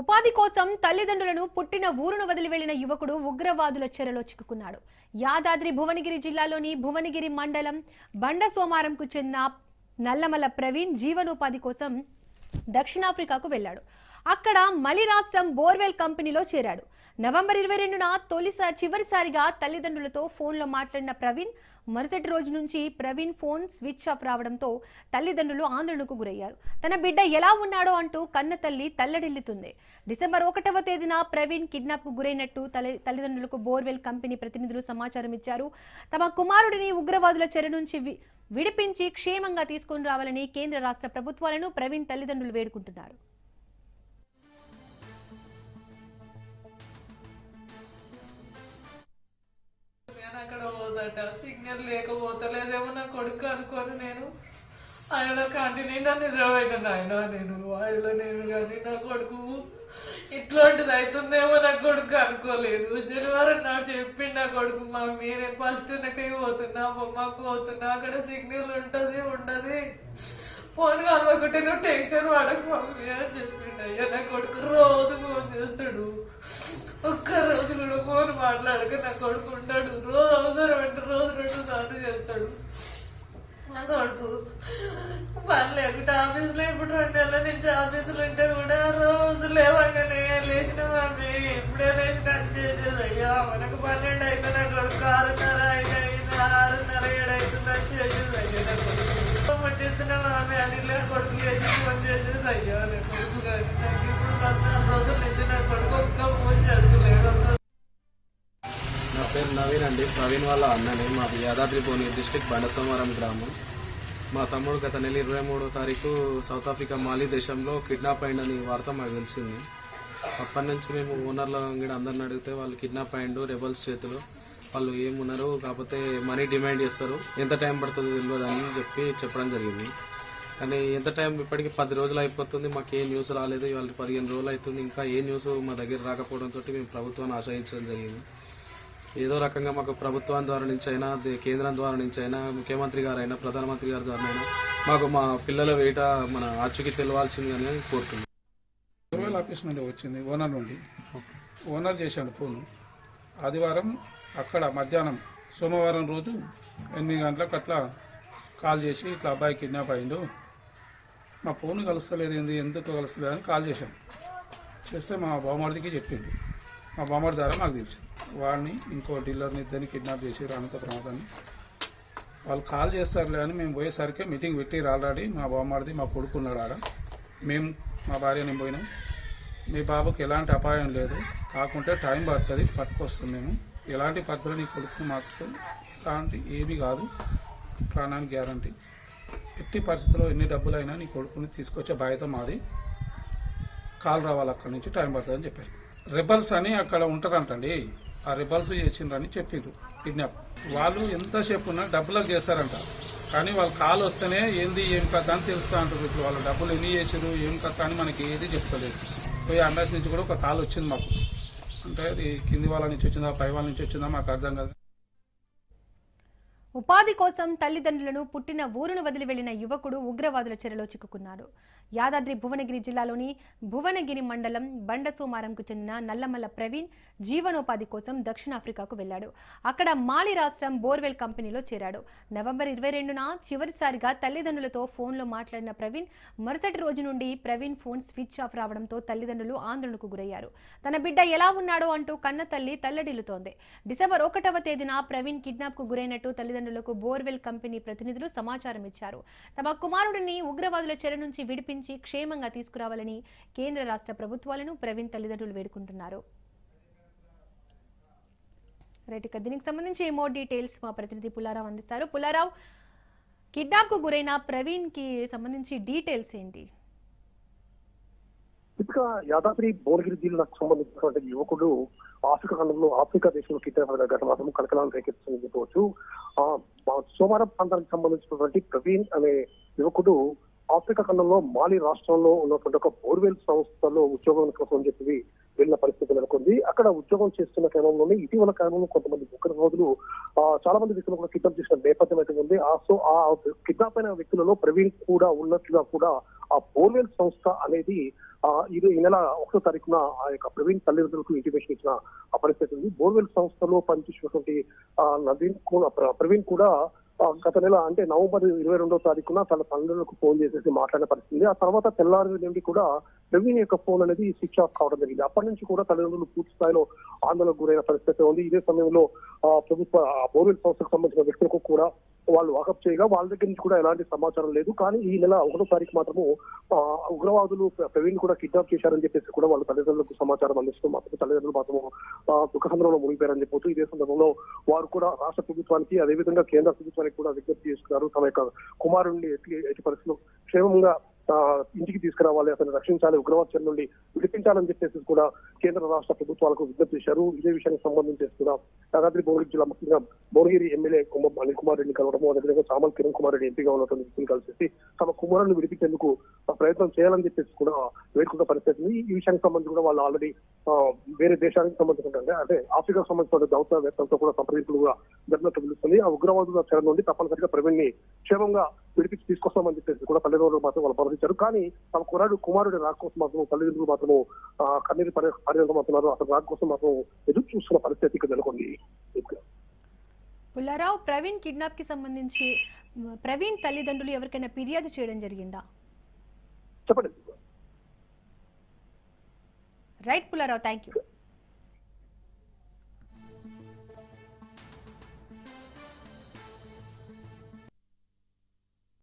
ఉపాధి కోసం తల్లిదండ్రులను పుట్టిన ఊరును వదిలి వెళ్ళిన యువకుడు ఉగ్రవాదుల చెరలో చిక్కుకున్నాడు. యాదాద్రి భువనగిరి జిల్లాలోని భువనగిరి మండలం బండ సోమారంకు చెందిన నల్లమల ప్రవీణ్ జీవనోపాధి కోసం దక్షిణాఫ్రికాకు వెళ్ళాడు. అక్కడ మలి రాష్ట్రం బోర్వెల్ కంపెనీలో చేరాడు. నవంబర్ ఇరవై రెండున తొలిసారి చివరిసారిగా తల్లిదండ్రులతో ఫోన్లో మాట్లాడిన ప్రవీణ్ మరుసటి రోజు నుంచి ప్రవీణ్ ఫోన్ స్విచ్ ఆఫ్ రావడంతో తల్లిదండ్రులు ఆందోళనకు గురయ్యారు. తన బిడ్డ ఎలా ఉన్నాడో అంటూ కన్న తల్లి తల్లడిల్లుతుంది. డిసెంబర్ ఒకటవ తేదీన ప్రవీణ్ కిడ్నాప్కు గురైనట్టు తల్లి తల్లిదండ్రులకు బోర్వెల్ కంపెనీ ప్రతినిధులు సమాచారం ఇచ్చారు. తమ కుమారుడిని ఉగ్రవాదుల చెర నుంచి వి- విడిపించి క్షేమంగా తీసుకుని రావాలని కేంద్ర రాష్ట్ర ప్రభుత్వాలను ప్రవీణ్ తల్లిదండ్రులు వేడుకుంటున్నారు. అక్కడ పోదట. సిగ్నల్ లేకపోతలేదేమో నా కొడుకు అనుకోని నేను. ఆయన కంటిన్యూ నిద్రపోయిన ఆయన నేను ఆయన నేను కానీ నా కొడుకు ఇట్లాంటిది అవుతుందేమో నా కొడుకు అనుకోలేదు. శనివారం నాకు చెప్పిండు నా కొడుకు మమ్మీ నేను ఫస్ట్ వెనకై పోతున్నా బొమ్మకు పోతున్నా. అక్కడ సిగ్నల్ ఉంటుంది ఉండదు. ఫోన్ కలవకుంటే నువ్వు టెన్షన్ పడకు మమ్మీ అని చెప్పిండు. అయ్యా నా కొడుకు రోజు ఫోన్ చేస్తాడు. ఒక్క రోజు కూడా ఫోన్ మాట్లాడక నా కొడుకు ఉంటాడు రోజు రెండు రోజు రెండు సార్లు చేస్తాడు. నా కొడుకు పని లేకుంటే ఆఫీసులో ఇప్పుడు రెండు నెలల నుంచి ఆఫీసులు ఉంటే కూడా రోజు లేవగానే లేచిన మమ్మీ ఎప్పుడే లేచిన అని చేసేది. అయ్యా మనకు పన్నెండు అయితే నా కొడుకు కారు కొడుకు ఆమె మమ్మీ కొడుకులు చేసి కొడుకు ఫోన్ చేసేది అయ్యా నా కొడుకు నాకు ఇప్పుడు పద్నాలుగు రోజుల నుంచి నా కొడుకు ఒక్క ఫోన్ చేస్తలేదు నా పేరు నవీన్ అండి. ప్రవీణ్ వాళ్ళ అన్నని. మాది యాదాద్రి భువనగిరి డిస్టిక్ బండసోమవరం గ్రామం. మా తమ్ముడు గత నెల ఇరవై మూడో తారీఖు సౌత్ ఆఫ్రికా మాలి దేశంలో కిడ్నాప్ అయిందని వార్త మాకు తెలిసింది. అప్పటి నుంచి మేము ఓనర్ల అంగడి అందరిని అడిగితే వాళ్ళు కిడ్నాప్ అయిండు రెబల్స్ చేతిలో. వాళ్ళు ఏమున్నారు కాకపోతే మనీ డిమాండ్ చేస్తారు. ఎంత టైం పడుతుందో తెలియదు అని చెప్పి చెప్పడం జరిగింది. కానీ ఎంత టైం ఇప్పటికి పది రోజులు అయిపోతుంది మాకు ఏ న్యూస్ రాలేదు. ఇవాళ పదిహేను రోజులు అవుతుంది. ఇంకా ఏ న్యూస్ మా దగ్గర రాకపోవడంతో మేము ప్రభుత్వాన్ని ఆశ్రయించడం జరిగింది. ఏదో రకంగా మాకు ప్రభుత్వం ద్వారా నుంచి అయినా కేంద్రం ద్వారా నుంచి అయినా ముఖ్యమంత్రి గారైనా ప్రధానమంత్రి గారి ద్వారా అయినా మాకు మా పిల్లల వేట మన ఆచూకీ తెలవాల్సింది అని కోరుతున్నాం ఆఫీస్ నుండి వచ్చింది ఓనర్ నుండి. ఓనర్ చేశాడు ఫోన్. ఆదివారం అక్కడ మధ్యాహ్నం సోమవారం రోజు ఎనిమిది గంటలకు అట్లా కాల్ చేసి ఇట్లా అబ్బాయి కిడ్నాప్ అయిండు. మా ఫోన్ కలుస్తలేదు ఏంది ఎందుకు కలుస్తలేదు అని కాల్ చేశాం. చేస్తే మా బావమరిదికి చెప్పిండు. మా బావమరి ద్వారా మాకు తెలిసింది వాడిని ఇంకో డీలర్ని ఇద్దరిని కిడ్నాప్ చేసి అనంత ప్రమాదాన్ని. వాళ్ళు కాల్ చేస్తారులే అని మేము పోయేసరికి మీటింగ్ పెట్టి ఆల్రెడీ మా బావమరిది మా కొడుకున్నాడు ఆడ. మేము మా భార్య నేను పోయినాం. మీ బాబుకి ఎలాంటి అపాయం లేదు. కాకుంటే టైం పడుతుంది. పట్టుకొస్తుంది మేము. ఎలాంటి పద్ధతులు నీ కొడుకు మాకు ఎలాంటి ఏమీ కాదు. ప్రాణానికి గ్యారంటీ. ఎట్టి పరిస్థితుల్లో ఎన్ని డబ్బులైనా నీ కొడుకుని తీసుకొచ్చే బాధ్యత మాది. కాల్ రావాలి అక్కడి నుంచి. టైం పడుతుందని చెప్పారు. రిబల్స్ అని అక్కడ ఉంటారంటండి. ఆ రిబల్స్ చేసిండ్రని చెప్పిండ్రు కిడ్నాప్. వాళ్ళు ఎంతసేపు ఉన్నా డబ్బులకు చేస్తారంట. కానీ వాళ్ళు కాల్ వస్తేనే ఏంది ఏం కథ అని తెలుస్తా అంటారు ఇప్పుడు వాళ్ళ డబ్బులు ఎన్ని చేసారు ఏం కథ అని మనకి ఏది చెప్తలేదు. పోయి అంబాసి నుంచి కూడా ఒక కాల్ వచ్చింది మాకు. అంటే అది కింది వాళ్ళ నుంచి వచ్చిందా పై వాళ్ళ నుంచి వచ్చిందా మాకు అర్థం కాదు. ఉపాధి కోసం తల్లిదండ్రులను పుట్టిన ఊరును వదిలి వెళ్ళిన యువకుడు ఉగ్రవాదుల చెరలో చిక్కుకున్నాడు. యాదాద్రి భువనగిరి జిల్లాలోని భువనగిరి మండలం బండ సోమారంకు చెందిన నల్లమల్ల ప్రవీణ్ జీవనోపాధి కోసం దక్షిణాఫ్రికాకు వెళ్ళాడు అక్కడ మాలి రాష్ట్రం బోర్వెల్ కంపెనీలో చేరాడు. నవంబర్ ఇరవై రెండున చివరిసారిగా తల్లిదండ్రులతో ఫోన్లో మాట్లాడిన ప్రవీణ్ మరుసటి రోజు నుండి ప్రవీణ్ ఫోన్ స్విచ్ ఆఫ్ రావడంతో తల్లిదండ్రులు ఆందోళనకు గురయ్యారు. తన బిడ్డ ఎలా ఉన్నాడో అంటూ కన్న తల్లి తల్లడిల్లుతోంది. డిసెంబర్ ఒకటవ తేదీన ప్రవీణ్ కిడ్నాప్కు గురైనట్టు తల్లిదండ్రులకు బోర్వెల్ కంపెనీ ప్రతినిధులు సమాచారం ఇచ్చారు తమ కుమారుడిని ఉగ్రవాదుల చెర నుంచి విడిపించి క్షేమంగా తీసుకురావాలని కేంద్ర రాష్ట్ర ప్రభుత్వాలను ప్రవీణ్ తల్లిదండ్రులు వేడుకుంటున్నారు. రైట్ ఇక దీనికి సంబంధించి మోర్ డీటెయిల్స్ మా ప్రతినిధి పుల్లారావు అందిస్తారు. పుల్లారావు కిడ్నాప్కు గురైన ప్రవీణ్కి సంబంధించి డీటెయిల్స్ ఏంటి? ఇక యాదాద్రి భువనగిరి జిల్లాకు సంబంధించినటువంటి యువకుడు ఆఫ్రికా ఖండంలో ఆఫ్రికా దేశంలో కిడ్నాప్ అయిన ఘటన మాత్రం కలకలం రేకెత్తుందని చెప్పవచ్చు. ఆ సోమవారం ప్రాంతానికి సంబంధించినటువంటి ప్రవీణ్ అనే యువకుడు ఆఫ్రికా ఖండంలో మాలి రాష్ట్రంలో ఉన్నటువంటి ఒక బోర్వెల్ సంస్థలో ఉద్యోగం కోసం చెప్పి వెళ్ళిన పరిస్థితి నెలకొంది. అక్కడ ఉద్యోగం చేస్తున్న క్రమంలోనే ఇటీవల కాలంలో కొంతమంది ముగ్గురు రోజులు చాలా మంది వ్యక్తులు కూడా కిడ్నాప్ చేసిన నేపథ్యం అయితే ఉంది. ఆ సో ఆ కిడ్నాప్ అయిన వ్యక్తులలో ప్రవీణ్ కూడా ఉన్నట్లుగా కూడా ఆ బోర్వెల్ సంస్థ అనేది ఇది ఈ నెల ఒకటో తారీఖున ఆ యొక్క ప్రవీణ్ తల్లిదండ్రులకు ఇంటిమేషన్ ఇచ్చిన ఆ పరిస్థితి ఉంది. బోర్వెల్ సంస్థలో పనిచేసినటువంటి నవీన్ కూడా ప్రవీణ్ కూడా గత నెల అంటే నవంబర్ ఇరవై రెండో తారీఖున తన తల్లిదండ్రులకు ఫోన్ చేసేసి మాట్లాడిన పరిస్థితి. ఆ తర్వాత తెల్లారి నుండి కూడా ప్రవీణ్ యొక్క ఫోన్ అనేది స్విచ్ ఆఫ్ కావడం జరిగింది. అప్పటి నుంచి కూడా తల్లిదండ్రులు పూర్తి స్థాయిలో ఆందోళనకు గురైన పరిస్థితి ఉంది. ఇదే సమయంలో ప్రభుత్వ బోర్వెల్ సంస్థకు సంబంధించిన వ్యక్తులకు కూడా వాళ్ళు వాకప్ చేయగా వాళ్ళ దగ్గర నుంచి కూడా ఎలాంటి సమాచారం లేదు. కానీ ఈ నెల ఒకటో తారీఖు మాత్రము ఉగ్రవాదులు ప్రవీణ్ కూడా కిడ్నాప్ చేశారని చెప్పేసి కూడా వాళ్ళ తల్లిదండ్రులకు సమాచారం అందిస్తూ మాత్రం తల్లిదండ్రులు మాత్రము ఆ, దుఃఖ సందర్భంలో మునిగిపోయారని చెప్పొచ్చు. ఇదే సందర్భంలో వారు కూడా రాష్ట్ర ప్రభుత్వానికి అదేవిధంగా కేంద్ర ప్రభుత్వానికి కూడా విజ్ఞప్తి చేస్తున్నారు. తమ యొక్క కుమారుడిని ఎట్టి ఎట్టి పరిస్థితులు క్షేమంగా ఇంటికి తీసుకురావాలి అతను రక్షించాలి ఉగ్రవాద చర్య నుండి విడిపించాలని చెప్పేసి కూడా కేంద్ర రాష్ట్ర ప్రభుత్వాలకు విజ్ఞప్తి చేశారు. ఇదే విషయానికి సంబంధించి కూడా యాదాద్రి భువనగిరి జిల్లా ముఖ్యంగా భువనగిరి ఎమ్మెల్యే కుమ్మ అనిల్ కుమార్ రెడ్డిని కలవడము అదేవిధంగా సామల్ కిరణ్ కుమార్ రెడ్డి ఎంపీగా ఉన్నటువంటి వ్యక్తిని కలిసేసి తమ కుమారుని విడిపించేందుకు ప్రయత్నం చేయాలని చెప్పేసి కూడా వేడుకున్న పరిస్థితి ఈ విషయానికి సంబంధించి కూడా వాళ్ళు ఆల్రెడీ వేరే దేశానికి సంబంధించిన అంటే ఆఫ్రికాకు సంబంధించిన దౌత్యవేత్తలతో కూడా సంప్రదింపులు కూడా జరిగినట్టు తెలుస్తుంది. ఆ ఉగ్రవాదుల చర్య నుండి తప్పనిసరిగా ప్రవీణ్ని క్షేమంగా విడిపించి తీసుకొస్తామని చెప్పేసి కూడా తల్లిదండ్రులు మాత్రం వాళ్ళు భరోసించారు. కానీ తమ కుమారుడు కుమారుడి రాక కోసం మాత్రం తల్లిదండ్రులు మాత్రం కన్నీరు పరి పరిణామవుతున్నారు అతను రాక కోసం మాత్రం ఎదురు చూస్తున్న పరిస్థితి ఇక్కడ నెలకొంది. పుల్లారావు ప్రవీణ్ కిడ్నాప్కి సంబంధించి ప్రవీణ్ తల్లిదండ్రులు ఎవరికైనా ఫిర్యాదు చేయడం జరిగిందా? చెప్పండి. Right Pullarao thank you